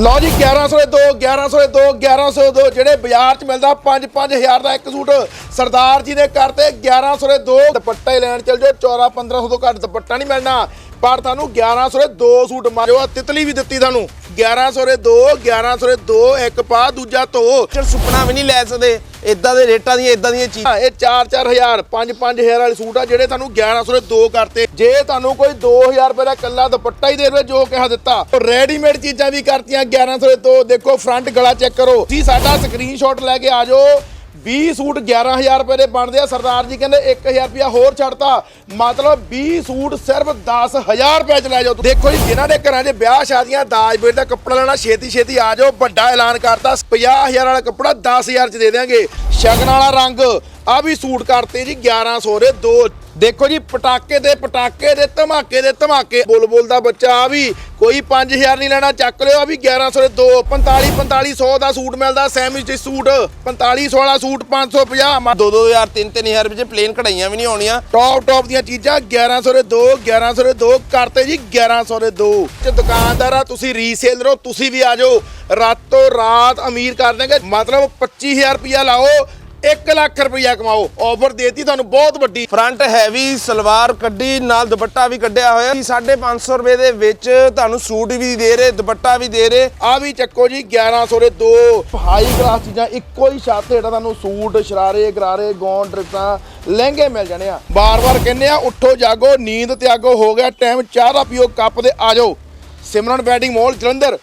ਲਓ ਜੀ 1100 ਦੇ ਦੋ 1100 ਦੇ ਦੋ 1100 ਦੇ ਦੋ, ਜਿਹੜੇ ਬਾਜ਼ਾਰ 'ਚ ਮਿਲਦਾ 5-5000 ਦਾ ਇੱਕ ਸੂਟ ਸਰਦਾਰ ਜੀ ਨੇ ਕਰਤੇ 1100 ਦੇ ਦੋ। ਦੁਪੱਟਾ ਹੀ ਲੈਣ ਚੱਲ ਜਾਓ 14-1500 ਤੋਂ ਘੱਟ ਦੁਪੱਟਾ ਨਹੀਂ ਮਿਲਣਾ। ਪਰ ਤੁਹਾਨੂੰ 1100 ਦੇ ਦੋ ਸੂਟ ਮਾਰਿਓ ਆ ਤਿਤਲੀ ਵੀ ਦਿੱਤੀ ਤੁਹਾਨੂੰ। 1100 ਦੇ ਦੋ 1100 ਦੇ ਦੋ, ਇੱਕ ਪਾ, ਦੂਜਾ ਧੋ। ਚਲ ਸੁਪਨਾ ਵੀ ਨਹੀਂ ਲੈ ਸਕਦੇ। ਇਦਾਂ ਦੇ ਰੇਟਾਂ ਦੀਆਂ ਇਦਾਂ ਦੀਆਂ ਚੀਜ਼ਾਂ। ਇਹ 4-4000 5-5000 ਵਾਲੇ ਸੂਟ ਆ ਜਿਹੜੇ ਤੁਹਾਨੂੰ 1100 ਦੇ ਦੋ ਕਰਤੇ। ਜੇ ਤੁਹਾਨੂੰ ਕੋਈ 2000 ਰੁਪਏ ਦਾ ਕੱਲਾ ਦੁਪੱਟਾ ਹੀ ਦੇ ਦੇਵੇ, ਜੋ ਕਿਹਾ ਦਿੱਤਾ। ਰੈਡੀਮੇਡ ਚੀਜ਼ਾਂ ਵੀ ਕਰਤੀਆਂ 1100 ਦੇ ਦੋ। ਦੇਖੋ ਫਰੰਟ ਗਲਾ ਚੈੱਕ ਕਰੋ। ਤੁਸੀਂ ਸਾਡਾ ਸਕਰੀਨਸ਼ਾਟ ਲੈ ਕੇ ਆ ਜਾਓ। 20 ਸੂਟ 11000 ਰੁਪਏ ਦੇ ਬਣਦੇ ਆ। ਸਰਦਾਰ ਜੀ ਕਹਿੰਦੇ 1000 ਰੁਪਿਆ ਹੋਰ ਛੱਡਤਾ। ਮਤਲਬ 20 ਸੂਟ ਸਿਰਫ 10000 ਰੁਪਏ ਚ ਲੈ ਜਾਓ। ਦੇਖੋ ਜੀ, ਜਿਨ੍ਹਾਂ ਦੇ ਘਰਾਂ 'ਚ ਵਿਆਹ ਸ਼ਾਦੀਆਂ, ਦਾਜ ਬੇਟ ਦਾ ਕੱਪੜਾ ਲੈਣਾ, ਛੇਤੀ ਛੇਤੀ ਆ ਜਾਓ। ਵੱਡਾ ਐਲਾਨ ਕਰਤਾ। 50000 ਵਾਲਾ ਕੱਪੜਾ 10000 ਚ ਦੇ ਦਿਆਂਗੇ। ਸ਼ਗਨ ਵਾਲਾ ਰੰਗ ਆ ਵੀ ਸੂਟ ਕਰਤੇ ਜੀ 1100 ਦੇ ਦੋ ਦੇਖੋ ਜੀ ਪਟਾਕੇ ਦੇ ਪਟਾਕੇ ਦੇ ਧਮਾਕੇ ਦੇ ਧਮਾਕੇ। ਬੁਲਬੁਲ ਦਾ ਬੱਚਾ ਆ ਵੀ ਕੋਈ 5000 ਨਹੀਂ ਲੈਣਾ ਚੱਕ ਲਿਓ ਆ ਵੀ 1100 ਦੇ ਦੋ 45 4500 ਦਾ ਸੂਟ ਮਿਲਦਾ ਸੈਮੀ ਸਟਿਚ ਸੂਟ 4500 ਵਾਲਾ ਸੂਟ 550 ਮ- 2-2000 3-3000 ਵਿੱਚ ਪਲੇਨ ਕਢਾਈਆਂ ਵੀ ਨਹੀਂ ਆਉਣੀਆਂ। ਟੌਪ ਟੌਪ ਦੀਆਂ ਚੀਜ਼ਾਂ 1100 ਦੇ ਦੋ 1100 ਦੇ ਦੋ ਕਰਤੇ ਜੀ 1100 ਦੇ ਦੋ। ਤੇ ਦੁਕਾਨਦਾਰ ਆ ਤੁਸੀਂ ਰੀਸੇਲਰ ਹੋ ਤੁਸੀਂ ਵੀ ਆ ਜਾਓ। ਰਾਤੋਂ ਰਾਤ ਅਮੀਰ ਕਰ ਦੇਂਗੇ ਮਤਲਬ 25000 ਰੁਪਇਆ ਲਾਓ 1 ਲੱਖ ਰੁਪਇਆ ਕਮਾਓ। ਆਫਰ ਦੇਤੀ ਤੁਹਾਨੂੰ ਬਹੁਤ ਵੱਡੀ। ਫਰੰਟ ਹੈਵੀ ਸਲਵਾਰ ਕੱਢੀ, ਨਾਲ ਦੁਪੱਟਾ ਵੀ ਕੱਢਿਆ ਹੋਇਆ। 550 ਰੁਪਏ ਦੇ ਵਿੱਚ ਤੁਹਾਨੂੰ ਸੂਟ ਵੀ ਦੇ ਰਹੇ, ਦੁਪੱਟਾ ਵੀ ਦੇ ਰਹੇ। ਆ ਵੀ ਚੱਕੋ ਜੀ 1100 ਦੇ ਦੋ। ਹਾਈ ਕਲਾਸ ਚੀਜ਼ਾਂ, ਇੱਕੋ ਹੀ ਛੱਤ ਹੇਠਾਂ ਤੁਹਾਨੂੰ ਸੂਟ, ਸ਼ਰਾਰੇ, ਗਰਾਰੇ ਗੌਨ ਡਰੈਸਾਂ ਲਹਿੰਗੇ ਮਿਲ ਜਾਣੇ ਆ। ਬਾਰ-ਬਾਰ ਕਹਿੰਦੇ ਆ, ਉੱਠੋ, ਜਾਗੋ, ਨੀਂਦ ਤਿਆਗੋ ਹੋ ਗਿਆ ਟਾਈਮ ਚਾਹ ਦਾ ਪੀਓ, ਕੱਪ ਦੇ ਆ ਜਾਓ। Simran wedding mall, Jalandhar.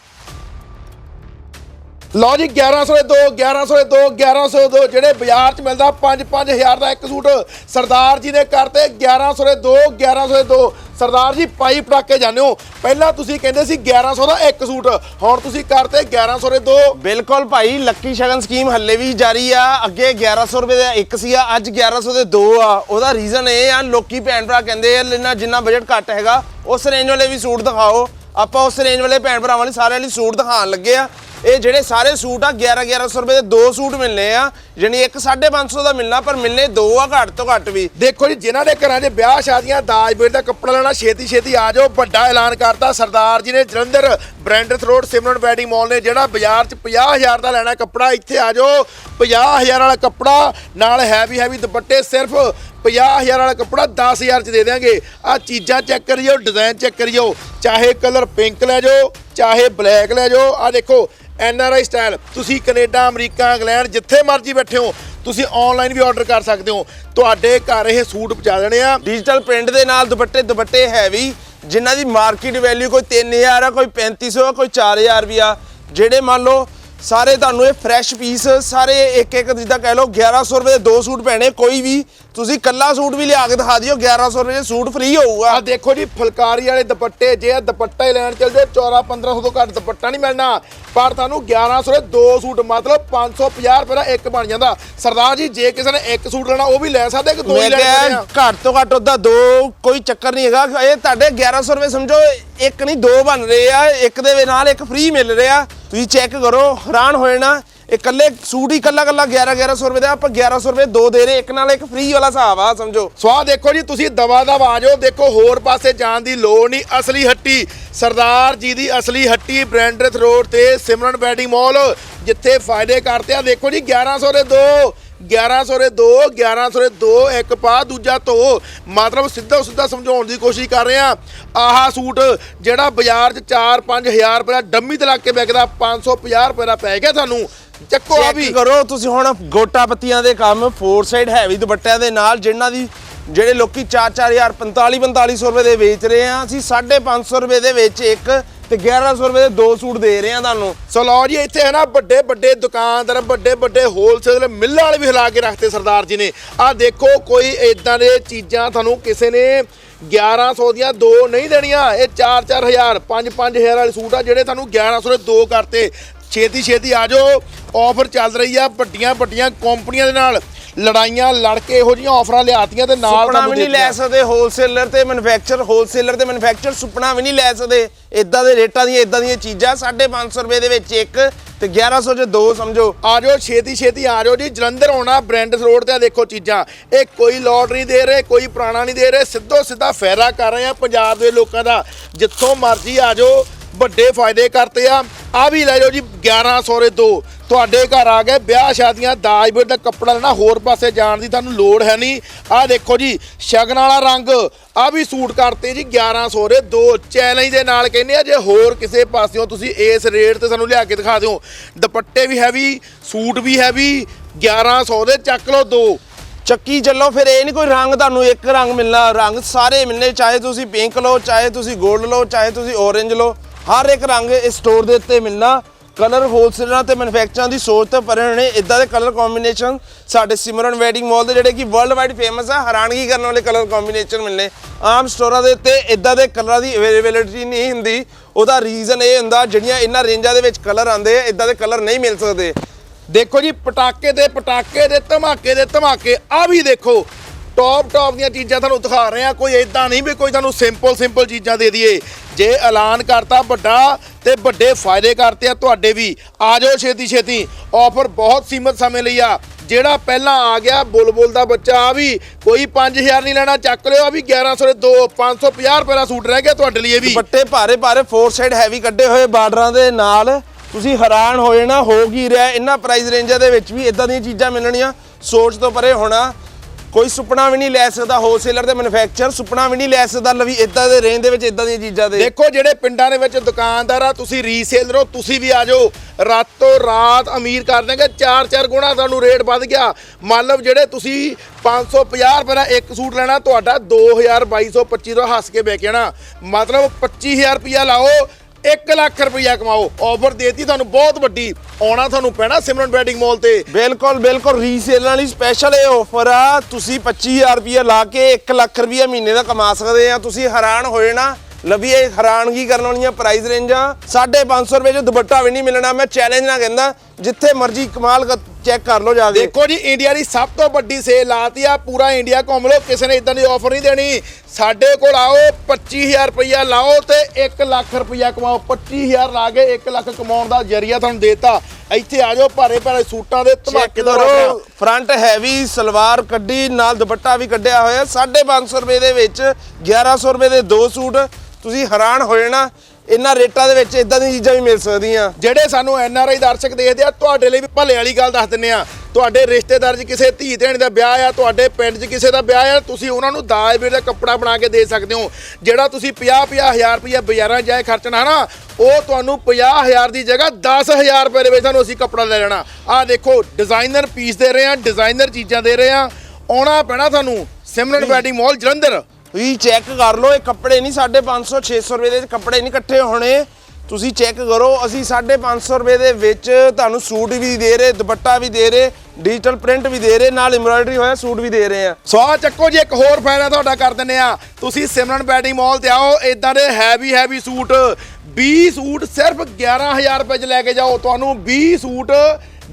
ਲਓ ਜੀ 1100 ਦੇ ਦੋ 1100 ਦੇ ਦੋ 1100 ਦੇ ਦੋ, ਜਿਹੜੇ ਬਾਜ਼ਾਰ 'ਚ ਮਿਲਦਾ 5-5000 ਦਾ ਇੱਕ ਸੂਟ ਸਰਦਾਰ ਜੀ ਨੇ ਕਰਤੇ 1100 ਦੇ ਦੋ 1100 ਦੇ ਦੋ। ਸਰਦਾਰ ਜੀ, ਪਾਈ ਪਟਾਕੇ ਜਾਂਦੇ ਹੋ। ਪਹਿਲਾਂ ਤੁਸੀਂ ਕਹਿੰਦੇ ਸੀ 1100 ਦਾ ਇੱਕ ਸੂਟ, ਹੁਣ ਤੁਸੀਂ ਕਰਤੇ 1100 ਦੇ ਦੋ। ਬਿਲਕੁਲ ਭਾਈ ਲੱਕੀ ਸ਼ਗਨ ਸਕੀਮ ਹੱਲੇ ਵੀ ਜਾਰੀ ਆ। ਅੱਗੇ 1100 ਰੁਪਏ ਦਾ ਇੱਕ ਸੀ ਆ, ਅੱਜ 1100 ਦੇ ਦੋ ਆ। ਉਹਦਾ ਰੀਜ਼ਨ ਇਹ ਆ, ਲੋਕੀ ਭੈਣ ਭਰਾ ਕਹਿੰਦੇ ਆ ਲੈਣਾ ਜਿੰਨਾ ਬਜਟ ਘੱਟ ਹੈਗਾ, ਉਸ ਰੇਂਜ ਵਾਲੇ ਵੀ ਸੂਟ ਦਿਖਾਓ। ਆਪਾਂ ਉਸ ਰੇਂਜ ਵਾਲੇ ਭੈਣ ਭਰਾਵਾਂ ਲਈ ਸਾਰਿਆਂ ਲਈ ਸੂਟ ਦਿਖਾਉਣ ਲੱਗੇ ਆ। ਇਹ ਜਿਹੜੇ ਸਾਰੇ ਸੂਟ ਆ 11 1100 ਰੁਪਏ ਦੇ ਦੋ ਸੂਟ ਮਿਲਨੇ ਆ। ਯਾਨੀ ਇੱਕ 550 ਦਾ ਮਿਲਣਾ, ਪਰ ਮਿਲਨੇ ਦੋ ਆ ਘੱਟ ਤੋਂ ਘੱਟ ਵੀ। ਦੇਖੋ ਜੀ, ਜਿਨ੍ਹਾਂ ਦੇ ਘਰਾਂ 'ਚ ਵਿਆਹ ਸ਼ਾਦੀਆਂ, ਦਾਜ ਬੇਟ ਦਾ ਕੱਪੜਾ ਲੈਣਾ, ਛੇਤੀ ਛੇਤੀ ਆ ਜਾਓ। ਵੱਡਾ ਐਲਾਨ ਕਰਤਾ ਸਰਦਾਰ ਜੀ ਨੇ, Jalandhar, Brandreth road, Simran wedding mall ਨੇ, ਜਿਹੜਾ ਬਾਜ਼ਾਰ 'ਚ 50000 ਦਾ ਲੈਣਾ ਕੱਪੜਾ, ਇੱਥੇ ਆ ਜਾਓ। 50000 ਵਾਲਾ ਕੱਪੜਾ, ਨਾਲ ਹੈਵੀ ਹੈਵੀ ਦੁਪੱਟੇ ਸਿਰਫ 50000 ਵਾਲਾ ਕੱਪੜਾ 10000 ਚ ਦੇ ਦਿਆਂਗੇ। ਆ ਚੀਜ਼ਾਂ ਚੈੱਕ ਕਰਿਓ, ਡਿਜ਼ਾਈਨ ਚੈੱਕ ਕਰਿਓ। ਚਾਹੇ ਕਲਰ ਪਿੰਕ ਲੈ ਜਾਓ, ਚਾਹੇ ਬਲੈਕ ਲੈ ਜਾਓ। ਆ ਦੇਖੋ, ਐਨ ਆਰ ਆਈ ਸਟਾਈਲ। ਤੁਸੀਂ ਕੈਨੇਡਾ, ਅਮਰੀਕਾ, ਇੰਗਲੈਂਡ ਜਿੱਥੇ ਮਰਜ਼ੀ ਬੈਠੇ ਹੋ, ਤੁਸੀਂ ਆਨਲਾਈਨ ਵੀ ਆਰਡਰ ਕਰ ਸਕਦੇ ਹੋ। ਤੁਹਾਡੇ ਘਰ ਇਹ ਸੂਟ ਪਹੁੰਚਾ ਦੇਣੇ ਆ। ਡਿਜੀਟਲ ਪ੍ਰਿੰਟ ਦੇ ਨਾਲ ਦੁਪੱਟੇ ਦੁਪੱਟੇ ਹੈਵੀ ਜਿਨ੍ਹਾਂ ਦੀ ਮਾਰਕੀਟ ਵੈਲਿਊ ਕੋਈ 3000 ਆ, ਕੋਈ 3500 ਆ, ਕੋਈ 4000 ਵੀ ਆ। ਜਿਹੜੇ ਮੰਨ ਲਓ ਸਾਰੇ ਤੁਹਾਨੂੰ ਇਹ ਫਰੈਸ਼ ਪੀਸ ਸਾਰੇ ਇੱਕ ਇੱਕ ਜਿੱਦਾਂ ਕਹਿ ਲਓ 1100 ਰੁਪਏ ਦੇ ਦੋ ਸੂਟ ਪੈਣੇ ਕੋਈ ਵੀ ਤੁਸੀਂ ਕੱਲਾ ਸੂਟ ਵੀ ਲਿਆ ਕੇ ਦਿਖਾ ਦਿਓ 1100 ਰੁਪਏ ਦੇ ਸੂਟ ਫ੍ਰੀ ਹੋਊਗਾ। ਆ ਦੇਖੋ ਜੀ ਫੁਲਕਾਰੀ ਵਾਲੇ ਦੁਪੱਟੇ ਜੇ ਇਹ ਦੁਪੱਟਾ ਹੀ ਲੈਣ ਚੱਲ ਜਾਓ 14 1500 ਤੋਂ ਘੱਟ ਦੁਪੱਟਾ ਨਹੀਂ ਮਿਲਣਾ। ਪਰ ਤੁਹਾਨੂੰ 1100 ਦੇ ਦੋ ਸੂਟ ਮਤਲਬ 550 ਰੁਪਏ ਦਾ ਇੱਕ ਬਣ ਜਾਂਦਾ। ਸਰਦਾਰ ਜੀ ਜੇ ਕਿਸੇ ਨੇ ਇੱਕ ਸੂਟ ਲੈਣਾ ਉਹ ਵੀ ਲੈ ਸਕਦੇ ਕਿ ਦੋ ਹੀ ਲੈ ਸਕਦੇ ਆ। ਘੱਟ ਤੋਂ ਘੱਟ ਉਹਦਾ ਦੋ ਕੋਈ ਚੱਕਰ ਨਹੀਂ ਹੈਗਾ। ਇਹ ਤੁਹਾਡੇ 1100 ਰੁਪਏ ਸਮਝੋ ਇੱਕ ਨਹੀਂ ਦੋ ਬਣ ਰਹੇ ਆ ਇੱਕ ਦੇ ਨਾਲ ਇੱਕ ਫ੍ਰੀ ਮਿਲ ਰਿਹਾ। ਤੁਸੀਂ ਚੈੱਕ ਕਰੋ, ਹੈਰਾਨ ਹੋਏ ਨਾ ਇਹ ਇਕੱਲੇ ਸੂਟ ਹੀ ਇਕੱਲਾ ਇਕੱਲਾ 11 1100 ਰੁਪਏ ਦਾ, ਆਪਾਂ 1100 ਰੁਪਏ ਦੋ ਦੇ ਰਹੇ, ਇੱਕ ਨਾਲ ਇੱਕ ਫ੍ਰੀ ਵਾਲਾ ਹਿਸਾਬ ਆ, ਸਮਝੋ। ਸਵਾਹ ਦੇਖੋ ਜੀ, ਤੁਸੀਂ ਦਵਾ ਦਵਾ ਆ ਜਾਓ। ਦੇਖੋ, ਹੋਰ ਪਾਸੇ ਜਾਣ ਦੀ ਲੋੜ ਨਹੀਂ, ਅਸਲੀ ਹੱਟੀ। ਸਰਦਾਰ ਜੀ ਦੀ ਅਸਲੀ ਹੱਟੀ, ਬ੍ਰੈਂਡਰਥ ਰੋਡ ਤੇ ਸਿਮਰਨ ਵੈਡਿੰਗ ਮਾਲ, ਜਿੱਥੇ ਫਾਇਦੇ ਕਰਦੇ ਆ। ਦੇਖੋ ਜੀ 1100 ਦੇ ਦੋ। 1100 ਦੇ ਦੋ 1100 ਦੇ ਦੋ, ਇੱਕ ਪਾ, ਦੂਜਾ ਧੋ। ਮਤਲਬ ਸਿੱਧਾ ਸਿੱਧਾ ਸਮਝਾਉਣ ਦੀ ਕੋਸ਼ਿਸ਼ ਕਰ ਰਹੇ ਆ ਆਹਾ ਸੂਟ ਜਿਹੜਾ ਬਾਜ਼ਾਰ 'ਚ 4-5000 ਰੁਪਏ ਦਾ ਡੰਮੀ ਤੇ ਲੱਗ ਕੇ ਵਿਕਦਾ 550 ਰੁਪਏ ਦਾ ਪੈ ਗਿਆ ਤੁਹਾਨੂੰ। ਚੱਕੋ ਆ ਵੀ। ਕਰੋ, ਤੁਸੀਂ ਹੁਣ ਗੋਟਾ ਪੱਤੀਆਂ ਦੇ ਕੰਮ ਫੋਰ ਸਾਈਡ ਹੈਵੀ ਦੁਪੱਟਿਆਂ ਦੇ ਨਾਲ ਜਿਨ੍ਹਾਂ ਦੀ, ਜਿਹੜੇ ਲੋਕੀ 4-4000 45-4500 ਰੁਪਏ ਦੇ ਵੇਚ ਰਹੇ ਆ ਅਸੀਂ 550 ਰੁਪਏ ਦੇ ਵਿੱਚ ਇੱਕ ਤੇ 1100 ਰੁਪਏ ਦੇ ਦੋ ਸੂਟ ਦੇ ਰਹੇ ਆ ਤੁਹਾਨੂੰ। ਸੋ ਲਓ ਜੀ, ਇੱਥੇ ਹੈ ਨਾ ਵੱਡੇ ਵੱਡੇ ਦੁਕਾਨਦਾਰ, ਵੱਡੇ ਵੱਡੇ ਹੋਲਸੇਲ ਮਿੱਲਾਂ ਵਾਲੇ ਵੀ ਹਿਲਾ ਕੇ ਰੱਖਤੇ ਸਰਦਾਰ ਜੀ ਨੇ। ਆਹ ਦੇਖੋ, ਕੋਈ ਇਦਾਂ ਦੇ ਚੀਜ਼ਾਂ ਤੁਹਾਨੂੰ ਕਿਸੇ ਨੇ 1100 ਦੀਆਂ ਦੋ ਨਹੀਂ ਦੇਣੀਆਂ। ਇਹ 4-4000 5-5000 ਵਾਲੇ ਸੂਟ ਆ ਜਿਹੜੇ ਤੁਹਾਨੂੰ 1100 ਦੇ ਦੋ ਕਰਤੇ। ਛੇਤੀ ਛੇਤੀ ਆ ਜਾਓ। ਆਫਰ ਚੱਲ ਰਹੀ ਆ ਵੱਡੀਆਂ ਵੱਡੀਆਂ ਕੰਪਨੀਆਂ ਦੇ ਨਾਲ। ਲੜਾਈਆਂ ਲੜ ਕੇ ਇਹੋ ਜਿਹੀਆਂ ਆਫਰਾਂ ਲਿਆਤੀਆਂ ਤੇ ਨਾਲ ਸੁਪਨਾ ਵੀ ਨਹੀਂ ਲੈ। ਸਕਦੇ ਹੋਲਸੇਲਰ ਤੇ ਮੈਨੂਫੈਕਚਰ ਹੋਲਸੇਲਰ ਤੇ ਮੈਨੂਫੈਕਚਰ ਸੁਪਨਾ ਵੀ ਨਹੀਂ ਲੈ ਸਕਦੇ। ਇਦਾਂ ਦੇ ਰੇਟਾਂ ਦੀਆਂ ਇਦਾਂ ਦੀਆਂ ਚੀਜ਼ਾਂ 550 ਰੁਪਏ ਦੇ ਵਿੱਚ ਇੱਕ ਤੇ 1100 ਚ ਦੋ ਸਮਝੋ। ਆ ਜਾਓ ਛੇਤੀ ਛੇਤੀ ਆ ਜਾਓ ਜੀ ਜਲੰਧਰ ਆਉਣਾ ਬ੍ਰੈਂਡਸ ਰੋਡ ਤੇ ਆ ਦੇਖੋ ਚੀਜ਼ਾਂ। ਇਹ ਕੋਈ ਲੋਟ ਨਹੀਂ ਦੇ ਰਹੇ ਕੋਈ ਪੁਰਾਣਾ ਨਹੀਂ ਦੇ ਰਹੇ ਸਿੱਧੋ ਸਿੱਧਾ ਫਾਇਦਾ ਕਰ ਰਹੇ ਆ ਪੰਜਾਬ ਦੇ ਲੋਕਾਂ ਦਾ। ਜਿੱਥੋਂ ਮਰਜ਼ੀ ਆ ਜਾਓ ਵੱਡੇ ਫਾਇਦੇ ਕਰਤੇ ਆ। ਆ ਵੀ ਲੈ ਜਾਓ ਜੀ 1100 ਦੇ ਦੋ। ਤੁਹਾਡੇ ਘਰ ਆ ਗਏ, ਵਿਆਹ ਸ਼ਾਦੀਆਂ, ਦਾਜ ਬੇੜ ਦਾ ਕੱਪੜਾ ਲੈਣਾ, ਹੋਰ ਪਾਸੇ ਜਾਣ ਦੀ ਤੁਹਾਨੂੰ ਲੋੜ ਹੈ ਨਹੀਂ। ਆ ਦੇਖੋ ਜੀ, ਸ਼ਗਨ ਵਾਲਾ ਰੰਗ ਆ ਵੀ ਸੂਟ ਕਰਤੇ ਜੀ 1100 ਦੇ ਦੋ। ਚੈਲੰਜ ਦੇ ਨਾਲ ਕਹਿੰਦੇ ਆ, ਜੇ ਹੋਰ ਕਿਸੇ ਪਾਸਿਓਂ ਤੁਸੀਂ ਇਸ ਰੇਟ ਤੇ ਸਾਨੂੰ ਲਿਆ ਕੇ ਦਿਖਾ ਦਿਓ। ਦੁਪੱਟੇ ਵੀ ਹੈਵੀ, ਸੂਟ ਵੀ ਹੈਵੀ 1100 ਦੇ ਚੱਕ ਲਓ ਦੋ। ਚੱਕੀ ਚੱਲੋ, ਫਿਰ ਇਹ ਨਹੀਂ ਕੋਈ ਰੰਗ ਤੁਹਾਨੂੰ ਇੱਕ ਰੰਗ ਮਿਲਣਾ। ਰੰਗ ਸਾਰੇ ਮਿਲਨੇ ਚਾਹੇ ਤੁਸੀਂ ਪਿੰਕ ਲਓ, ਚਾਹੇ ਤੁਸੀਂ 골ਡ ਲਓ, ਚਾਹੇ ਤੁਸੀਂ orange ਲਓ। ਹਰ ਇੱਕ ਰੰਗ ਇਸ ਸਟੋਰ ਦੇ ਉੱਤੇ ਮਿਲਣਾ ਕਲਰ ਹੋਲਸੇਲਰਾਂ ਤੇ ਮੈਨੂਫੈਕਚਰਾਂ ਦੀ ਸੋਚ ਤੋਂ ਪਰੇ ਨੇ ਇਦਾਂ ਦੇ ਕਲਰ ਕੰਬੀਨੇਸ਼ਨ ਸਾਡੇ ਸਿਮਰਨ ਵੈਡਿੰਗ ਮਾਲ ਦੇ ਜਿਹੜੇ ਕਿ ਵਰਲਡ ਵਾਈਡ ਫੇਮਸ ਆ, ਹੈਰਾਨਗੀ ਕਰਨ ਵਾਲੇ ਕਲਰ ਕੰਬੀਨੇਸ਼ਨ ਮਿਲਨੇ ਆਮ ਸਟੋਰਾਂ ਦੇ ਉੱਤੇ ਇਦਾਂ ਦੇ ਕਲਰਾਂ ਦੀ ਅਵੇਲੇਬਿਲਿਟੀ ਨਹੀਂ ਹੁੰਦੀ। ਉਹਦਾ ਰੀਜ਼ਨ ਇਹ ਹੁੰਦਾ, ਜਿਹੜੀਆਂ ਇਹਨਾਂ ਰੇਂਜਾਂ ਦੇ ਵਿੱਚ ਕਲਰ ਆਉਂਦੇ ਆ ਇਦਾਂ ਦੇ ਕਲਰ ਨਹੀਂ ਮਿਲ ਸਕਦੇ। ਦੇਖੋ ਜੀ, ਪਟਾਕੇ ਦੇ ਪਟਾਕੇ ਦੇ, ਧਮਾਕੇ ਦੇ, ਧਮਾਕੇ। ਆ ਵੀ ਦੇਖੋ ਟੌਪ ਟੌਪ ਦੀਆਂ ਚੀਜ਼ਾਂ ਤੁਹਾਨੂੰ ਦਿਖਾ ਰਹੇ ਆ, ਕੋਈ ਇਦਾਂ ਨਹੀਂ ਵੀ ਕੋਈ ਤੁਹਾਨੂੰ ਸਿੰਪਲ ਸਿੰਪਲ ਚੀਜ਼ਾਂ ਦੇ ਦਈਏ। ਜੇ ਐਲਾਨ ਕਰਤਾ ਵੱਡਾ ਤੇ ਵੱਡੇ ਫਾਇਦੇ ਕਰਤੇ ਆ ਤੁਹਾਡੇ ਵੀ। ਆ ਜਾਓ ਛੇਤੀ ਛੇਤੀ। ਆਫਰ ਬਹੁਤ ਸੀਮਤ ਸਮੇਂ ਲਈ ਆ। ਜਿਹੜਾ ਪਹਿਲਾਂ ਆ ਗਿਆ, ਬੁਲਬੁਲ ਦਾ ਬੱਚਾ, ਆ ਵੀ ਕੋਈ 5000 ਨਹੀਂ ਲੈਣਾ, ਚੱਕ ਲਿਓ, ਆ ਵੀ 1100 ਦੇ ਦੋ 550 ਰੁਪਏ ਦਾ ਸੂਟ ਰਹਿ ਗਿਆ ਤੁਹਾਡੇ ਲਈ ਇਹ ਵੀ। ਦੁਪੱਟੇ ਭਾਰੇ ਭਾਰੇ ਫੋਰ ਸਾਈਡ ਹੈਵੀ ਕੱਢੇ ਹੋਏ ਬਾਰਡਰਾਂ ਦੇ ਨਾਲ। ਤੁਸੀਂ ਹੈਰਾਨ ਹੋ ਜਾਣਾ ਹੋ ਕੀ ਰਿਹਾ? ਇਹਨਾਂ ਪ੍ਰਾਈਸ ਰੇਂਜਾਂ ਦੇ ਵਿੱਚ ਵੀ ਇਦਾਂ ਦੀਆਂ ਚੀਜ਼ਾਂ ਮਿਲਣੀਆਂ। ਸੋਚ ਤੋਂ ਪਰੇ ਹੋਣਾ। ਕੋਈ ਸੁਪਨਾ ਵੀ ਨਹੀਂ ਲੈ ਸਕਦਾ ਹੋਲਸੇਲਰ ਤੇ ਮੈਨੂਫੈਕਚਰ ਸੁਪਨਾ ਵੀ ਨਹੀਂ ਲੈ ਸਕਦਾ ਲਵੀ ਇਦਾਂ ਦੇ ਰੇਂਜ ਦੇ ਵਿੱਚ ਇਦਾਂ ਦੀਆਂ ਚੀਜ਼ਾਂ ਦੇ। ਦੇਖੋ ਜਿਹੜੇ ਪਿੰਡਾਂ ਦੇ ਵਿੱਚ ਦੁਕਾਨਦਾਰ ਆ, ਤੁਸੀਂ ਰੀਸੇਲਰ ਹੋ, ਤੁਸੀਂ ਵੀ ਆ ਜਾਓ। ਰਾਤੋਂ ਰਾਤ ਅਮੀਰ ਕਰ ਦੇਂਗੇ ਚਾਰ ਚਾਰ ਗੁਣਾ ਤੁਹਾਨੂੰ ਰੇਟ ਵੱਧ ਗਿਆ। ਮੰਨ ਲਓ ਜਿਹੜੇ ਤੁਸੀਂ 550 ਰੁਪਏ ਦਾ ਇੱਕ ਸੂਟ ਲੈਣਾ, ਤੁਹਾਡਾ 2225 ਤੋਂ ਹੱਸ ਕੇ ਵੇਚ ਜਾਣਾ ਮਤਲਬ 25000 ਰੁਪਇਆ ਲਾਓ 1 ਲੱਖ ਰੁਪਇਆ ਕਮਾਓ। ਆਫਰ ਦੇਤੀ ਤੁਹਾਨੂੰ ਬਹੁਤ ਵੱਡੀ। ਆਉਣਾ ਤੁਹਾਨੂੰ ਪੈਣਾ ਸਿਮਰਨ ਵੈਡਿੰਗ ਮਾਲ ਤੇ। ਬਿਲਕੁਲ ਬਿਲਕੁਲ। ਰੀਸੇਲਾਂ ਲਈ ਸਪੈਸ਼ਲ ਇਹ ਆਫਰ ਆ। ਤੁਸੀਂ 25000 ਰੁਪਇਆ ਲਾ ਕੇ 1 ਲੱਖ ਰੁਪਇਆ ਮਹੀਨੇ ਦਾ ਕਮਾ ਸਕਦੇ ਆ। ਤੁਸੀਂ ਹੈਰਾਨ ਹੋ ਜਾਣਾ ਲਵੀ, ਇਹ ਹੈਰਾਨਗੀ ਕਰਨ ਵਾਲੀਆਂ ਪ੍ਰਾਈਸ ਰੇਂਜਾਂ 550 ਰੁਪਏ ਚ ਦੁਪੱਟਾ ਵੀ ਨਹੀਂ ਮਿਲਣਾ। ਮੈਂ ਚੈਲੰਜ ਨਾ ਕਹਿੰਦਾ ਜਿੱਥੇ ਮਰਜ਼ੀ ਕਮਾਲ ਚੈੱਕ ਕਰ ਲਓ ਜਾ ਕੇ। ਦੇਖੋ ਜੀ ਇੰਡੀਆ ਦੀ ਸਭ ਤੋਂ ਵੱਡੀ ਸੇਲ ਲਾਤੀ ਆ ਪੂਰਾ ਇੰਡੀਆ ਘੁੰਮ ਲਓ ਕਿਸੇ ਨੇ ਇਦਾਂ ਦੀ ਆਫਰ ਨਹੀਂ ਦੇਣੀ। ਸਾਡੇ ਕੋਲ ਆਓ 25000 ਰੁਪਇਆ ਲਾਓ ਤੇ 1 ਲੱਖ ਰੁਪਇਆ ਕਮਾਓ। 25000 ਲਾ ਕੇ 1 ਲੱਖ ਕਮਾਉਣ ਦਾ ਜਰੀਆ ਤੁਹਾਨੂੰ ਦੇਤਾ। ਇੱਥੇ ਆ ਜਾਓ ਭਾਰੇ ਭਾਰੇ ਸੂਟਾਂ ਦੇ ਧਮਾਕੇਦਾਰ। ਫਰੰਟ ਹੈਵੀ ਸਲਵਾਰ ਕੱਢੀ ਨਾਲ ਦੁਪੱਟਾ ਵੀ ਕੱਢਿਆ ਹੋਇਆ। 550 ਰੁਪਏ ਦੇ ਵਿੱਚ 1100 ਰੁਪਏ ਦੇ ਦੋ ਸੂਟ। ਤੁਸੀਂ ਹੈਰਾਨ ਹੋ ਜਾਣਾ ਇਹਨਾਂ ਰੇਟਾਂ ਦੇ ਵਿੱਚ ਇਦਾਂ ਦੀਆਂ ਚੀਜ਼ਾਂ ਵੀ ਮਿਲ ਸਕਦੀਆਂ। ਜਿਹੜੇ ਸਾਨੂੰ ਐਨ ਆਰ ਆਈ ਦਰਸ਼ਕ ਦੇਖਦੇ ਆ ਤੁਹਾਡੇ ਲਈ ਵੀ ਭਲੇ ਵਾਲੀ ਗੱਲ ਦੱਸ ਦਿੰਨੇ ਆ। ਤੁਹਾਡੇ ਰਿਸ਼ਤੇਦਾਰ 'ਚ ਕਿਸੇ ਧੀ ਧਿਆਣੀ ਦਾ ਵਿਆਹ ਆ ਤੁਹਾਡੇ ਪਿੰਡ 'ਚ ਕਿਸੇ ਦਾ ਵਿਆਹ ਆ ਤੁਸੀਂ ਉਹਨਾਂ ਨੂੰ ਦਾਜ ਵੇਲੇ ਦਾ ਕੱਪੜਾ ਬਣਾ ਕੇ ਦੇ ਸਕਦੇ ਹੋ। ਜਿਹੜਾ ਤੁਸੀਂ 50 ਹਜ਼ਾਰ ਰੁਪਇਆ ਬਾਜ਼ਾਰਾਂ ਜਾਏ ਖਰਚਣਾ ਨਾ ਉਹ ਤੁਹਾਨੂੰ 50000 ਦੀ ਜਗ੍ਹਾ 10000 ਰੁਪਏ ਦੇ ਵਿੱਚ ਤੁਹਾਨੂੰ ਅਸੀਂ ਕੱਪੜਾ ਲੈ ਲੈਣਾ। ਆਹ ਦੇਖੋ ਡਿਜ਼ਾਈਨਰ ਪੀਸ ਦੇ ਰਹੇ ਆ ਡਿਜ਼ਾਈਨਰ ਚੀਜ਼ਾਂ ਦੇ ਰਹੇ ਆ। ਆਉਣਾ ਪੈਣਾ ਤੁਹਾਨੂੰ ਸਿਮਰਨ ਵੈਡਿੰਗ ਮਾਲ ਜਲੰਧਰ। ਤੁਸੀਂ ਚੈੱਕ ਕਰ ਲਓ, ਇਹ ਕੱਪੜੇ ਨਹੀਂ 550 600 ਰੁਪਏ ਦੇ ਕੱਪੜੇ ਨਹੀਂ ਇਕੱਠੇ ਹੋਣੇ। ਤੁਸੀਂ ਚੈੱਕ ਕਰੋ, ਅਸੀਂ 550 ਰੁਪਏ ਦੇ ਵਿੱਚ ਤੁਹਾਨੂੰ ਸੂਟ ਵੀ ਦੇ ਰਹੇ, ਦੁਪੱਟਾ ਵੀ ਦੇ ਰਹੇ ਡਿਜੀਟਲ ਪ੍ਰਿੰਟ ਵੀ ਦੇ ਰਹੇ, ਨਾਲ ਐਮਬਰਾਇਡਰੀ ਹੋਇਆ, ਸੂਟ ਵੀ ਦੇ ਰਹੇ ਆ। ਸੋ ਆਹ ਚੱਕੋ ਜੀ, ਇੱਕ ਹੋਰ ਫਾਇਦਾ ਤੁਹਾਡਾ ਕਰ ਦਿੰਨੇ ਆ। ਤੁਸੀਂ ਸਿਮਰਨ ਬੈਡਿੰਗ ਮਾਲ ਤੇ ਆਓ ਇਦਾਂ ਦੇ ਹੈਵੀ ਹੈਵੀ ਸੂਟ 20 ਸੂਟ ਸਿਰਫ 11000 ਰੁਪਏ ਚ ਲੈ ਕੇ ਜਾਓ। ਤੁਹਾਨੂੰ 20 ਸੂਟ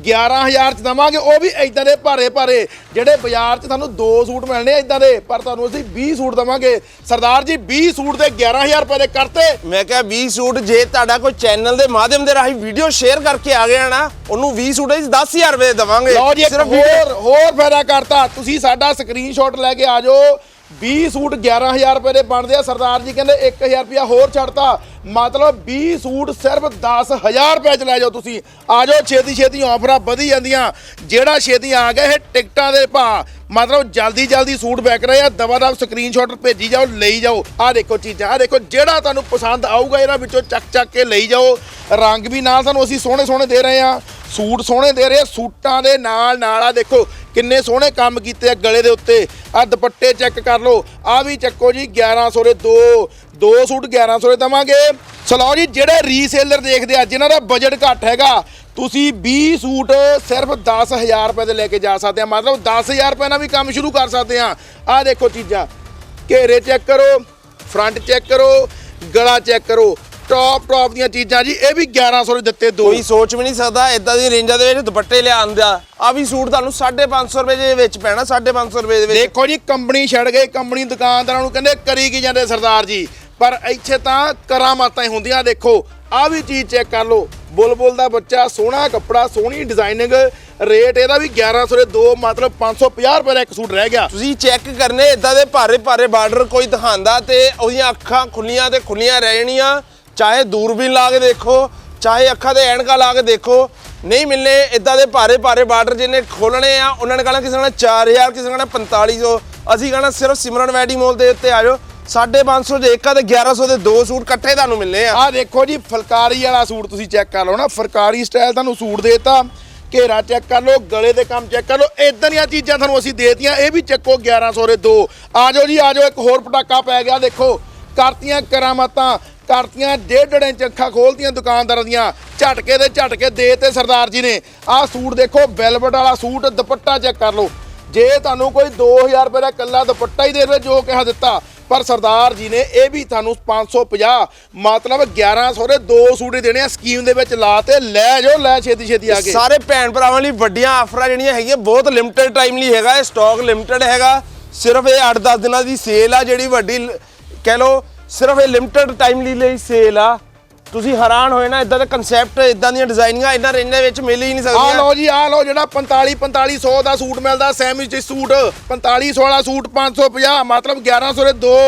11000 ਚ ਦਵਾਂਗੇ ਉਹ ਵੀ ਇਦਾਂ ਦੇ ਭਾਰੇ ਭਾਰੇ ਜਿਹੜੇ ਬਾਜ਼ਾਰ 'ਚ ਤੁਹਾਨੂੰ ਦੋ ਸੂਟ ਮਿਲਣੇ ਇਦਾਂ ਦੇ ਪਰ ਤੁਹਾਨੂੰ ਅਸੀਂ 20 ਸੂਟ ਦਵਾਂਗੇ। ਸਰਦਾਰ ਜੀ 20 ਸੂਟ ਦੇ 11000 ਰੁਪਏ ਦੇ ਕਰਤੇ। ਮੈਂ ਕਿਹਾ 20 ਸੂਟ ਜੇ ਤੁਹਾਡਾ ਕੋਈ ਚੈਨਲ ਦੇ ਮਾਧਿਅਮ ਦੇ ਰਾਹੀਂ ਵੀਡੀਓ ਸ਼ੇਅਰ ਕਰਕੇ ਆ ਗਿਆ ਨਾ ਉਹਨੂੰ 20 ਸੂਟ ਅਸੀਂ 10000 ਰੁਪਏ ਦੇਵਾਂਗੇ। ਲਓ ਜੀ ਇੱਕ ਹੋਰ ਹੋਰ ਫਾਇਦਾ ਕਰਤਾ। ਤੁਸੀਂ ਸਾਡਾ ਸਕਰੀਨਸ਼ਾਟ ਲੈ ਕੇ ਆ ਜਾਓ। 20 ਸੂਟ 11000 ਰੁਪਏ ਦੇ ਬਣਦੇ ਆ। ਸਰਦਾਰ ਜੀ ਕਹਿੰਦੇ 1000 ਰੁਪਇਆ ਹੋਰ ਛੱਡਤਾ। ਮਤਲਬ 20 ਸੂਟ ਸਿਰਫ 10000 ਰੁਪਏ ਚ ਲੈ ਜਾਓ ਤੁਸੀਂ। ਆ ਜਾਓ, ਛੇਤੀ ਛੇਤੀ ਆਫਰਾਂ ਵਧੀ ਜਾਂਦੀਆਂ। ਜਿਹੜਾ ਛੇਤੀ ਆ ਗਿਆ, ਇਹ ਟਿਕਟਾਂ ਦੇ ਭਾਅ। ਮਤਲਬ ਜਲਦੀ ਜਲਦੀ ਸੂਟ ਵਿਕ ਰਹੇ ਆ। ਦਵਾ ਦਵ ਸਕਰੀਨਸ਼ਾਟ ਭੇਜੀ ਜਾਓ, ਲਈ ਜਾਓ। ਆ ਦੇਖੋ ਚੀਜ਼ਾਂ ਆ ਦੇਖੋ ਜਿਹੜਾ ਤੁਹਾਨੂੰ ਪਸੰਦ ਆਊਗਾ ਇਹਨਾਂ ਵਿੱਚੋਂ ਚੱਕ ਚੱਕ ਕੇ ਲਈ ਜਾਓ। ਰੰਗ ਵੀ ਨਾਲ ਸਾਨੂੰ ਅਸੀਂ ਸੋਹਣੇ ਸੋਹਣੇ ਦੇ ਰਹੇ ਆ। ਸੂਟ ਸੋਹਣੇ ਦੇ ਰਹੇ ਸੂਟਾਂ ਦੇ ਨਾਲ ਨਾਲ ਆ ਦੇਖੋ ਕਿੰਨੇ ਸੋਹਣੇ ਕੰਮ ਕੀਤੇ ਆ ਗਲੇ ਦੇ ਉੱਤੇ। ਆ ਦੁਪੱਟੇ ਚੈੱਕ ਕਰ ਲਓ, ਆ ਵੀ ਚੱਕੋ ਜੀ 1100 ਦੇ ਦੋ ਦੋ ਸੂਟ 1100 ਦੇ ਦਵਾਂਗੇ। ਚਲੋ ਜੀ, ਜਿਹੜੇ ਰੀਸੇਲਰ ਦੇਖਦੇ ਆ, ਜਿਨ੍ਹਾਂ ਦਾ ਬਜਟ ਘੱਟ ਹੈਗਾ, ਤੁਸੀਂ 20 ਸੂਟ ਸਿਰਫ 10000 ਰੁਪਏ ਦੇ ਲੈ ਕੇ ਜਾ ਸਕਦੇ ਆ। ਮਤਲਬ 10000 ਰੁਪਏ ਨਾਲ ਵੀ ਕੰਮ ਸ਼ੁਰੂ ਕਰ ਸਕਦੇ ਆ। ਆ ਦੇਖੋ ਚੀਜ਼ਾਂ, ਘੇਰੇ ਚੈੱਕ ਕਰੋ ਫਰੰਟ ਚੈੱਕ ਕਰੋ, ਗਲਾ ਚੈੱਕ ਕਰੋ। ਟੌਪ ਟੌਪ ਦੀਆਂ ਚੀਜ਼ਾਂ ਜੀ ਇਹ ਵੀ 1100 ਦੇ ਦਿੱਤੇ ਦੋ। ਕੋਈ ਸੋਚ ਵੀ ਨਹੀਂ ਸਕਦਾ ਇਦਾਂ ਦੀ ਰੇਂਜਾਂ ਦੇ ਵਿੱਚ ਦੁਪੱਟੇ ਲਿਆਉਣ ਦਾ। ਆ ਵੀ ਸੂਟ ਤੁਹਾਨੂੰ 550 ਰੁਪਏ ਦੇ ਵਿੱਚ ਪੈਣਾ 550 ਰੁਪਏ ਦੇ ਵਿੱਚ। ਦੇਖੋ ਜੀ ਕੰਪਨੀ ਛੱਡ ਗਏ ਕੰਪਨੀ ਦੁਕਾਨਦਾਰਾਂ ਨੂੰ ਕਹਿੰਦੇ ਕਰੀ ਕੀ ਜਾਂਦੇ ਸਰਦਾਰ ਜੀ। ਪਰ ਇੱਥੇ ਤਾਂ ਕਰਾਮਾਤਾਂ ਹੀ ਹੁੰਦੀਆਂ ਦੇਖੋ ਆ ਵੀ ਚੀਜ਼ ਚੈੱਕ ਕਰ ਲਓ। ਬੁਲਬੁਲ ਦਾ ਬੱਚਾ ਸੋਹਣਾ ਕੱਪੜਾ ਸੋਹਣੀ ਡਿਜ਼ਾਈਨਿੰਗ ਰੇਟ ਇਹਦਾ ਵੀ 1100 ਦੇ ਦੋ ਮਤਲਬ 550 ਰੁਪਏ ਦਾ ਇੱਕ ਸੂਟ ਰਹਿ ਗਿਆ। ਤੁਸੀਂ ਚੈੱਕ ਕਰਨੇ ਇਦਾਂ ਦੇ ਭਾਰੇ ਭਾਰੇ ਬਾਰਡਰ ਕੋਈ ਦਿਖਾਉਂਦਾ ਤੇ ਉਹਦੀਆਂ ਅੱਖਾਂ ਖੁੱਲੀਆਂ ਤੇ ਖੁੱਲੀਆਂ ਰਹਿ ਜਾਣੀਆਂ ਚਾਹੇ ਦੂਰਬੀਨ ਲਾ ਕੇ ਦੇਖੋ, ਚਾਹੇ ਅੱਖਾਂ ਤੇ ਐਨਕਾਂ ਲਾ ਕੇ ਦੇਖੋ, ਨਹੀਂ ਮਿਲਨੇ ਇਦਾਂ ਦੇ ਭਾਰੇ ਭਾਰੇ ਬਾਰਡਰ ਜਿਹਨੇ ਖੋਲਣੇ ਆ, ਉਹਨਾਂ ਨੇ ਕਹਣਾ ਕਿਸੇ ਨੇ 4000 ਕਿਸੇ ਨੇ ਕਹਣਾ 4500 ਅਸੀਂ ਕਹਣਾ ਸਿਰਫ ਸਿਮਰਨ ਵੈਡੀ ਮੋਲ ਦੇ ਉੱਤੇ ਆ ਜਾਓ 550 ਦੇ ਇੱਕ ਆ ਤੇ 1100 ਦੇ ਦੋ ਸੂਟ ਇਕੱਠੇ ਤੁਹਾਨੂੰ ਮਿਲਨੇ ਆ। ਆ ਦੇਖੋ ਜੀ, ਫੁਲਕਾਰੀ ਵਾਲਾ ਸੂਟ ਤੁਸੀਂ ਚੈੱਕ ਕਰ ਲਓ ਨਾ, ਫੁਲਕਾਰੀ ਸਟਾਈਲ ਤੁਹਾਨੂੰ ਸੂਟ ਦੇਤਾ। ਘੇਰਾ ਚੈੱਕ ਕਰ ਲਓ, ਗਲੇ ਦੇ ਕੰਮ ਚੈੱਕ ਕਰ ਲਓ ਇਦਾਂ ਦੀਆਂ ਚੀਜ਼ਾਂ ਤੁਹਾਨੂੰ ਅਸੀਂ ਦੇਤੀਆਂ, ਇਹ ਵੀ ਚੱਕੋ 1100 ਦੇ ਦੋ। ਆ ਜਾਓ ਜੀ, ਆ ਜਾਓ, ਇੱਕ ਹੋਰ ਪਟਾਕਾ ਪੈ ਗਿਆ, ਦੇਖੋ, ਕਰਤੀਆਂ ਕਰਾਮਾਤਾਂ ਕਰਤੀਆਂ, ਡੇਢ ਡੇਢ ਇੰਚ ਅੱਖਾਂ ਖੋਲਤੀਆਂ ਦੁਕਾਨਦਾਰਾਂ ਦੀਆਂ। ਝਟਕੇ ਦੇ ਝਟਕੇ ਦੇ ਤੇ ਸਰਦਾਰ ਜੀ ਨੇ। ਆਹ ਸੂਟ ਦੇਖੋ ਵੈਲਵਟ ਵਾਲਾ ਸੂਟ, ਦੁਪੱਟਾ ਚੈੱਕ ਕਰ ਲਓ। ਜੇ ਤੁਹਾਨੂੰ ਕੋਈ 2000 ਰੁਪਏ ਦਾ ਕੱਲਾ ਦੁਪੱਟਾ ਹੀ ਦੇ ਦੇਵੇ, ਜੋ ਕਿਹਾ ਦਿੱਤਾ। ਪਰ ਸਰਦਾਰ ਜੀ ਨੇ ਇਹ ਵੀ ਤੁਹਾਨੂੰ 550 ਮਤਲਬ 1100 ਦੇ ਦੋ ਸੂਟ ਹੀ ਦੇਣੇ ਆ। ਸਕੀਮ ਦੇ ਵਿੱਚ ਲਾ ਤੇ ਲੈ ਜਾਓ, ਲੈ ਛੇਤੀ ਛੇਤੀ ਆ ਕੇ। ਸਾਰੇ ਭੈਣ ਭਰਾਵਾਂ ਲਈ ਵੱਡੀਆਂ ਆਫਰਾਂ ਜਿਹੜੀਆਂ ਹੈਗੀਆਂ, ਬਹੁਤ ਲਿਮਟਿਡ ਟਾਈਮ ਲਈ ਹੈਗਾ, ਇਹ ਸਟਾਕ ਲਿਮਟਿਡ ਹੈਗਾ। ਸਿਰਫ ਇਹ 8-10 ਦਿਨਾਂ ਦੀ ਸੇਲ ਆ, ਜਿਹੜੀ ਵੱਡੀ ਕਹਿ ਲਓ ਸਿਰਫ ਇਹ ਲਿਮਟਿਡ ਟਾਈਮ ਲਈ ਲਈ ਸੇਲ ਆ। ਤੁਸੀਂ ਹੈਰਾਨ ਹੋਏ ਨਾ ਇਦਾਂ ਦੇ ਕਨਸੈਪਟ ਇਦਾਂ ਦੀਆਂ ਡਿਜ਼ਾਈਨਿੰਗਾਂ ਇਹਨਾਂ ਰੇਂਜ ਦੇ ਵਿੱਚ ਮਿਲ ਹੀ ਨਹੀਂ ਆ ਸਕਦੀਆਂ। ਲਓ ਜੀ ਆ ਲਓ ਜਿਹੜਾ 45 4500 ਦਾ ਸੂਟ ਮਿਲਦਾ ਸੈਮੀ ਸਟਿਚ ਸੂਟ। 4500 ਵਾਲਾ ਸੂਟ 550 ਮਤਲਬ 1100 ਦੇ ਦੋ।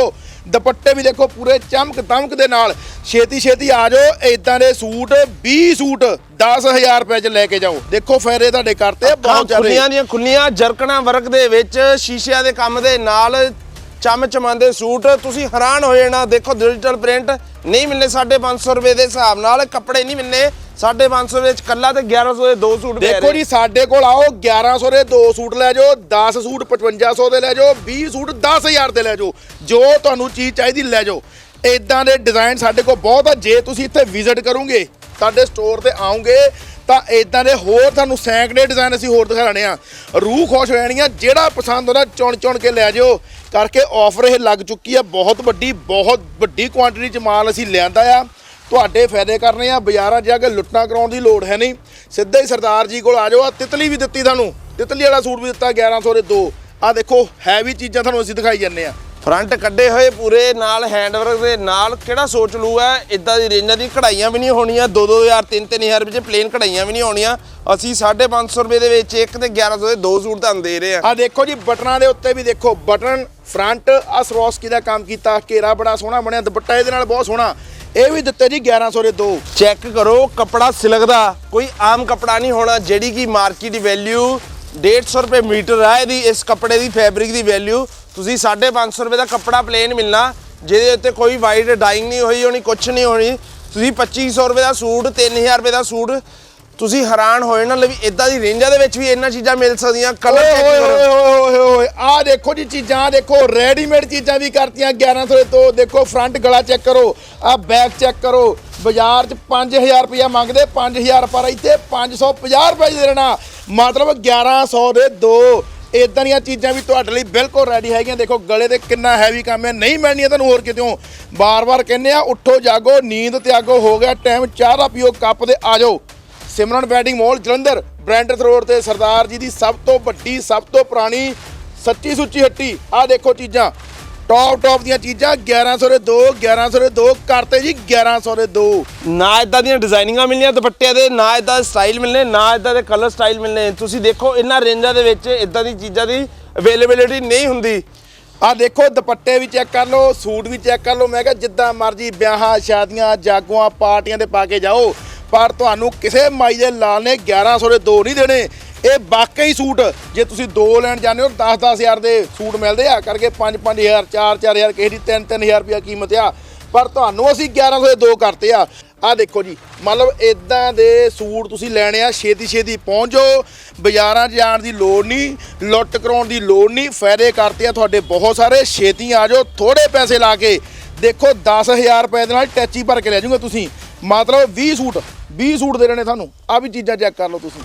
ਦੁਪੱਟੇ ਵੀ ਦੇਖੋ ਪੂਰੇ ਚਮਕ ਦਮਕ ਦੇ ਨਾਲ। ਛੇਤੀ ਛੇਤੀ ਆ ਜਾਓ ਇਦਾਂ ਦੇ ਸੂਟ 20 ਸੂਟ 10000 ਰੁਪਏ ਚ ਲੈ ਕੇ ਜਾਓ। ਦੇਖੋ ਫਾਇਦੇ ਤੁਹਾਡੇ ਕਰਤੇ ਆ ਬਹੁਤ ਜ਼ਿਆਦਾ ਖੁੱਲੀਆਂ ਦੀਆਂ ਖੁੱਲੀਆਂ ਜਰਕਣਾ ਵਰਕ ਦੇ ਵਿੱਚ ਸ਼ੀਸ਼ਿਆਂ ਦੇ ਕੰਮ ਦੇ ਨਾਲ ਚਮ ਚਮਾਂਦੇ ਸੂਟ ਤੁਸੀਂ ਹੈਰਾਨ ਹੋ ਜਾਣਾ ਦੇਖੋ ਡਿਜੀਟਲ ਪ੍ਰਿੰਟ ਨਹੀਂ ਮਿਲਨੇ 550 ਰੁਪਏ ਦੇ ਹਿਸਾਬ ਨਾਲ ਕੱਪੜੇ ਨਹੀਂ ਮਿਲਨੇ 550 ਵਿੱਚ ਕੱਲਾ ਤੇ 1100 ਦੇ ਦੋ ਸੂਟ ਦੇਖੋ। ਜੀ ਸਾਡੇ ਕੋਲ ਆਓ 1100 ਦੇ ਦੋ ਸੂਟ ਲੈ ਜਾਓ 10 ਸੂਟ 5500 ਦੇ ਲੈ ਜਾਓ 20 ਸੂਟ 10000 ਦੇ ਲੈ ਜਾਓ ਜੋ ਤੁਹਾਨੂੰ ਚੀਜ਼ ਚਾਹੀਦੀ ਲੈ ਜਾਓ ਇਦਾਂ ਦੇ ਡਿਜ਼ਾਈਨ ਸਾਡੇ ਕੋਲ ਬਹੁਤ ਆ ਜੇ ਤੁਸੀਂ ਇੱਥੇ ਵਿਜ਼ਿਟ ਕਰੋਗੇ ਸਾਡੇ ਸਟੋਰ ਤੇ ਆਓਗੇ ਤਾਂ ਇਦਾਂ ਦੇ ਹੋਰ ਤੁਹਾਨੂੰ ਸੈਂਕੜੇ ਡਿਜ਼ਾਈਨ ਅਸੀਂ ਹੋਰ ਦਿਖਾਣੇ ਆ। ਰੂਹ ਖੁਸ਼ ਹੋ ਜਾਣੀ ਆ ਜਿਹੜਾ ਪਸੰਦ ਆਉਂਦਾ ਚੁਣ ਚੁਣ ਕੇ ਲੈ ਜਾਓ ਕਰਕੇ ਆਫਰ ਇਹ ਲੱਗ ਚੁੱਕੀ ਆ, ਬਹੁਤ ਵੱਡੀ ਬਹੁਤ ਵੱਡੀ ਕੁਆਂਟੀਟੀ ਚ ਮਾਲ ਅਸੀਂ ਲਿਆਂਦਾ ਆ। ਤੁਹਾਡੇ ਫਾਇਦੇ ਕਰਨੇ ਆ, ਬਾਜ਼ਾਰਾਂ 'ਚ ਜਾ ਕੇ ਲੁੱਟਾਂ ਕਰਾਉਣ ਦੀ ਲੋੜ ਹੈ ਨਹੀਂ। ਸਿੱਧਾ ਹੀ ਸਰਦਾਰ ਜੀ ਕੋਲ ਆ ਜਾਓ ਆ ਤਿਤਲੀ ਵੀ ਦਿੱਤੀ ਤੁਹਾਨੂੰ। ਤਿਤਲੀ ਵਾਲਾ ਸੂਟ ਵੀ ਦਿੱਤਾ 1100 ਦੇ ਦੋ। ਆ ਦੇਖੋ ਹੈਵੀ ਚੀਜ਼ਾਂ ਤੁਹਾਨੂੰ ਅਸੀਂ ਦਿਖਾਈ ਜੰਨੇ ਆ। ਫਰੰਟ ਕੱਢੇ ਹੋਏ ਪੂਰੇ ਨਾਲ ਹੈਂਡਵਰਕ ਦੇ ਨਾਲ ਕਿਹੜਾ ਸੋਚ ਲੂ ਹੈ? ਇਦਾਂ ਦੀ ਰੇਂਜਾਂ ਦੀ ਕਢਾਈਆਂ ਵੀ ਨਹੀਂ ਹੋਣੀਆਂ 2-2000 3-3000 ਵਿੱਚ ਪਲੇਨ ਕਢਾਈਆਂ ਵੀ ਨਹੀਂ ਹੋਣੀਆਂ। ਅਸੀਂ 550 ਰੁਪਏ ਦੇ ਵਿੱਚ ਇੱਕ ਤੇ 1100 ਦੇ ਦੋ ਸੂਟ ਤੁਹਾਨੂੰ ਦੇ ਰਹੇ ਆ ਆ ਦੇਖੋ ਜੀ ਬਟਨਾਂ ਦੇ ਉੱਤੇ ਵੀ ਦੇਖੋ ਬਟਨ ਫਰੰਟ ਆ ਸਰੋਸਕੀ ਦਾ ਕੰਮ ਕੀਤਾ ਘੇਰਾ ਬੜਾ ਸੋਹਣਾ ਬਣਿਆ ਦੁਪੱਟਾ ਇਹਦੇ ਨਾਲ ਬਹੁਤ ਸੋਹਣਾ। ਇਹ ਵੀ ਦਿੱਤੇ ਜੀ 1100 ਦੇ ਦੋ। ਚੈੱਕ ਕਰੋ ਕਪੜਾ ਸਿਲਕ ਦਾ ਕੋਈ ਆਮ ਕਪੜਾ ਨਹੀਂ ਹੋਣਾ ਜਿਹੜੀ ਕਿ ਮਾਰਕੀਟ ਦੀ ਵੈਲਿਊ 150 ਰੁਪਏ ਮੀਟਰ ਆ ਇਹਦੀ ਇਸ ਕਪੜੇ ਦੀ ਫੈਬਰਿਕ ਦੀ ਵੈਲਿਊ ਤੁਸੀਂ 550 ਰੁਪਏ ਦਾ ਕਪੜਾ ਪਲੇਨ ਮਿਲਣਾ ਜਿਹਦੇ ਉੱਤੇ ਕੋਈ ਵਾਈਟ ਡਾਈਂਗ ਨਹੀਂ ਹੋਈ ਹੋਣੀ ਕੁਛ ਨਹੀਂ ਹੋਣੀ। ਤੁਸੀਂ 2500 ਰੁਪਏ ਦਾ ਸੂਟ 3000 ਰੁਪਏ ਦਾ ਸੂਟ ਤੁਸੀਂ ਹੈਰਾਨ ਹੋਏ ਨਾ ਲਈ ਇਦਾਂ ਦੀ ਰੇਂਜਾਂ ਦੇ ਵਿੱਚ ਵੀ ਇਹਨਾਂ ਚੀਜ਼ਾਂ ਮਿਲ ਸਕਦੀਆਂ ਕਲਰ ਚੈੱਕ ਕਰੋ। ਆ ਦੇਖੋ ਜੀ ਚੀਜ਼ਾਂ ਆਹ ਦੇਖੋ ਰੈਡੀਮੇਡ ਚੀਜ਼ਾਂ ਵੀ ਕਰਤੀਆਂ 1100 ਦੇ ਤੋਂ। ਦੇਖੋ ਫਰੰਟ ਗਲਾ ਚੈੱਕ ਕਰੋ ਆ ਬੈਕ ਚੈੱਕ ਕਰੋ। ਬਾਜ਼ਾਰ 'ਚ 5000 ਰੁਪਇਆ ਮੰਗਦੇ 5000 ਪਰ ਇੱਥੇ 550 ਰੁਪਏ ਦੇ ਦੇਣਾ। ਮਤਲਬ 1100 ਦੇ ਦੋ। ਇਦਾਂ ਦੀਆਂ ਚੀਜ਼ਾਂ ਵੀ ਤੁਹਾਡੇ ਲਈ ਬਿਲਕੁਲ ਰੈਡੀ ਹੈਗੀਆਂ। ਦੇਖੋ, ਗਲੇ ਤੇ ਕਿੰਨਾ ਹੈਵੀ ਕੰਮ ਹੈ, ਨਹੀਂ ਮਿਲਣੀਆਂ ਤੁਹਾਨੂੰ ਹੋਰ ਕਿਤੇੋਂ ਬਾਰ-ਬਾਰ ਕਹਿੰਦੇ ਆ, ਉੱਠੋ, ਜਾਗੋ, ਨੀਂਦ ਤਿਆਗੋ ਹੋ ਗਿਆ ਟਾਈਮ ਚਾਹ ਦਾ ਪੀਓ, ਕੱਪ ਦੇ ਆ ਜਾਓ। Simran wedding mall, Jalandhar Brandreth road ਤੇ ਸਰਦਾਰ ਜੀ ਦੀ ਸਭ ਤੋਂ ਵੱਡੀ, ਸਭ ਤੋਂ ਪੁਰਾਣੀ, ਸੱਚੀ ਸੁੱਚੀ ਹੱਟੀ। ਆਹ ਦੇਖੋ ਚੀਜ਼ਾਂ। ਟੌਪ ਟੌਪ ਦੀਆਂ ਚੀਜ਼ਾਂ 1100 ਦੇ ਦੋ 1100 ਦੇ ਦੋ ਕਰਤੇ ਜੀ 1100 ਦੇ ਦੋ। ਨਾ ਇਦਾਂ ਦੀਆਂ ਡਿਜ਼ਾਈਨਿੰਗਾਂ ਮਿਲਣੀਆਂ ਦੁਪੱਟਿਆਂ ਦੇ ਨਾ ਇਦਾਂ ਸਟਾਈਲ ਮਿਲਨੇ ਨਾ ਇਦਾਂ ਦੇ ਕਲਰ ਸਟਾਈਲ ਮਿਲਨੇ ਤੁਸੀਂ ਦੇਖੋ ਇਹਨਾਂ ਰੇਂਜਾਂ ਦੇ ਵਿੱਚ ਇਦਾਂ ਦੀ ਚੀਜ਼ਾਂ ਦੀ ਅਵੇਲੇਬਿਲਿਟੀ ਨਹੀਂ ਹੁੰਦੀ। ਆਹ ਦੇਖੋ ਦੁਪੱਟੇ ਵੀ ਚੈੱਕ ਕਰ ਲਓ ਸੂਟ ਵੀ ਚੈੱਕ ਕਰ ਲਓ। ਮੈਂ ਕਿਹਾ ਜਿੱਦਾਂ ਮਰਜ਼ੀ ਵਿਆਹਾਂ ਸ਼ਾਦੀਆਂ ਜਾਗੋਆਂ ਪਾਰਟੀਆਂ ਤੇ ਪਾ ਕੇ ਜਾਓ। ਪਰ ਤੁਹਾਨੂੰ ਕਿਸੇ ਮਾਈ ਦੇ ਲਾਲ ਨੇ 1100 ਦੇ ਦੋ ਨਹੀਂ ਦੇਣੇ। ਇਹ ਵਾਕਈ ਸੂਟ, ਜੇ ਤੁਸੀਂ ਦੋ ਲੈਣ ਜਾਂਦੇ ਹੋ 10-10000 ਦੇ ਸੂਟ ਮਿਲਦੇ ਆ, ਕਰਕੇ 5-5000 4-4000 ਕਿਸੇ ਦੀ 3-3000 ਰੁਪਇਆ ਕੀਮਤ ਆ। ਪਰ ਤੁਹਾਨੂੰ ਅਸੀਂ 1100 ਦੇ ਦੋ ਕਰਤੇ ਆ। ਆ ਦੇਖੋ ਜੀ, ਮਤਲਬ ਇਦਾਂ ਦੇ ਸੂਟ ਤੁਸੀਂ ਲੈਣੇ ਆ, ਛੇਤੀ ਛੇਤੀ ਪਹੁੰਚ ਜਾਓ, ਬਾਜ਼ਾਰਾਂ 'ਚ ਜਾਣ ਦੀ ਲੋੜ ਨਹੀਂ, ਲੁੱਟ ਕਰਾਉਣ ਦੀ ਲੋੜ ਨਹੀਂ, ਫਾਇਦੇ ਕਰਤੇ ਆ ਤੁਹਾਡੇ ਬਹੁਤ ਸਾਰੇ, ਛੇਤੀ ਆ ਜਾਓ ਥੋੜੇ ਪੈਸੇ ਲਾ ਕੇ। ਦੇਖੋ 10000 ਰੁਪਏ ਦੇ ਨਾਲ ਟੈਚੀ ਭਰ ਕੇ ਲੈ ਜਾਓਗੇ ਤੁਸੀਂ। ਮਤਲਬ 20 ਸੂਟ 20 ਸੂਟ ਦੇ ਰਹੇ ਨੇ ਤੁਹਾਨੂੰ। ਆ ਵੀ ਚੀਜ਼ਾਂ ਚੈੱਕ ਕਰ ਲਓ ਤੁਸੀਂ।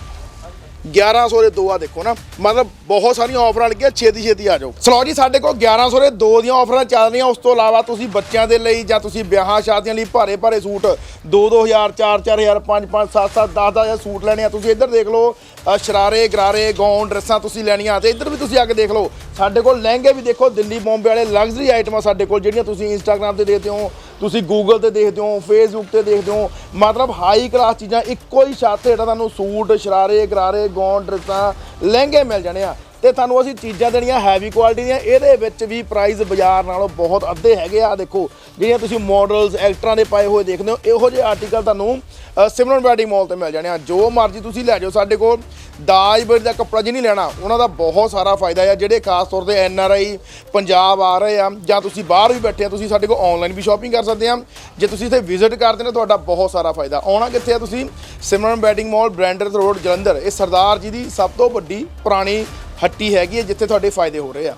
1100 ਦੇ ਦੋ ਆ ਦੇਖੋ ਨਾ। ਮਤਲਬ ਬਹੁਤ ਸਾਰੀਆਂ ਆਫਰਾਂ ਲੱਗੀਆਂ ਛੇਤੀ ਛੇਤੀ ਆ ਜਾਓ। ਸਲੋ ਜੀ, ਸਾਡੇ ਕੋਲ 1100 ਦੇ ਦੋ ਦੀਆਂ ਆਫਰਾਂ ਚੱਲ ਰਹੀਆਂ। ਉਸ ਤੋਂ ਇਲਾਵਾ ਤੁਸੀਂ ਬੱਚਿਆਂ ਦੇ ਲਈ ਜਾਂ ਤੁਸੀਂ ਵਿਆਹਾਂ ਸ਼ਾਦੀਆਂ ਲਈ ਭਾਰੇ ਭਾਰੇ ਸੂਟ 2-2000 4-4000 5-5 7-7 10-10 ਸੂਟ ਲੈਣੇ ਆ। ਤੁਸੀਂ ਇੱਧਰ ਦੇਖ ਲਓ ਸ਼ਰਾਰੇ, ਗਰਾਰੇ ਗੌਨ ਡਰੈਸਾਂ ਤੁਸੀਂ ਲੈਣੀਆਂ ਤੇ ਇੱਧਰ ਵੀ ਤੁਸੀਂ ਆ ਕੇ ਦੇਖ ਲਓ। ਸਾਡੇ ਕੋਲ ਲਹਿੰਗੇ ਵੀ ਦੇਖੋ, ਦਿੱਲੀ ਬੰਬੇ ਵਾਲੇ ਲਗਜ਼ਰੀ ਆਈਟਮਾਂ ਸਾਡੇ ਕੋਲ, ਜਿਹੜੀਆਂ ਤੁਸੀਂ ਇੰਸਟਾਗ੍ਰam ਤੇ ਦੇਖਦੇ ਹੋ। ਤੁਸੀਂ ਗੂਗਲ ਤੇ ਦੇਖਦੇ ਹੋ ਫੇਸਬੁੱਕ ਤੇ ਦੇਖਦੇ ਹੋ, ਮਤਲਬ ਹਾਈ ਕਲਾਸ ਚੀਜ਼ਾਂ, ਇੱਕੋ ਹੀ ਛੱਤ ਹੇਠਾਂ ਤੁਹਾਨੂੰ ਸੂਟ, ਸ਼ਰਾਰੇ, ਗਰਾਰੇ ਗੌਨ ਡਰੈਸਾਂ ਲਹਿੰਗੇ ਮਿਲ ਜਾਣੇ ਆ। ਤੇ ਤੁਹਾਨੂੰ ਅਸੀਂ ਚੀਜ਼ਾਂ ਦੇਣੀਆਂ ਹੈਵੀ ਕੁਆਲਿਟੀ ਦੀਆਂ, ਇਹਦੇ ਵਿੱਚ ਵੀ ਪ੍ਰਾਈਸ ਬਾਜ਼ਾਰ ਨਾਲੋਂ ਬਹੁਤ ਅੱਧੇ ਹੈਗੇ ਆ। ਦੇਖੋ, ਜਿਹੜੀਆਂ ਤੁਸੀਂ ਮਾਡਲਸ ਐਕਟਰਾਂ ਦੇ ਪਾਏ ਹੋਏ ਦੇਖਦੇ ਹੋ, ਇਹੋ ਜਿਹੇ ਆਰਟੀਕਲ ਤੁਹਾਨੂੰ ਸਿਮਰਨ ਵੈਡਿੰਗ ਮਾਲ ਤੇ ਮਿਲ ਜਾਣੇ ਆ। ਜੋ ਮਰਜ਼ੀ ਤੁਸੀਂ ਲੈ ਜਾਓ, ਸਾਡੇ ਕੋਲ ਦਾਜ ਬੇੜ ਦਾ ਕੱਪੜਾ ਜੀ ਨਹੀਂ ਲੈਣਾ, ਉਹਨਾਂ ਦਾ ਬਹੁਤ ਸਾਰਾ ਫਾਇਦਾ ਆ। ਜਿਹੜੇ ਖਾਸ ਤੌਰ ਤੇ ਐਨ ਆਰ ਆਈ ਪੰਜਾਬ ਆ ਰਹੇ ਆ, ਜਾਂ ਤੁਸੀਂ ਬਾਹਰ ਵੀ ਬੈਠੇ ਆ, ਤੁਸੀਂ ਸਾਡੇ ਕੋਲ ਆਨਲਾਈਨ ਵੀ ਸ਼ਾਪਿੰਗ ਕਰ ਸਕਦੇ ਆ। ਜੇ ਤੁਸੀਂ ਇੱਥੇ ਵਿਜ਼ਿਟ ਕਰਦੇ ਨੇ, ਤੁਹਾਡਾ ਬਹੁਤ ਸਾਰਾ ਫਾਇਦਾ। ਆਉਣਾ ਕਿੱਥੇ ਆ ਤੁਸੀਂ? Simran wedding mall Brandreth road, Jalandhar. ਇਹ ਸਰਦਾਰ ਜੀ ਦੀ ਸਭ ਤੋਂ ਵੱਡੀ ਪੁਰਾਣੀ ਹੱਟੀ ਹੈਗੀ ਹੈ ਜਿੱਥੇ ਤੁਹਾਡੇ ਫਾਇਦੇ ਹੋ ਰਹੇ ਆ।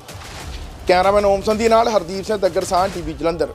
ਕੈਮਰਾਮੈਨ ਓਮਸਨ ਦੀ ਨਾਲ ਹਰਦੀਪ ਸਿੰਘ ਦੱਗਰ ਸਾਹ ਟੀਵੀ ਜਲੰਧਰ।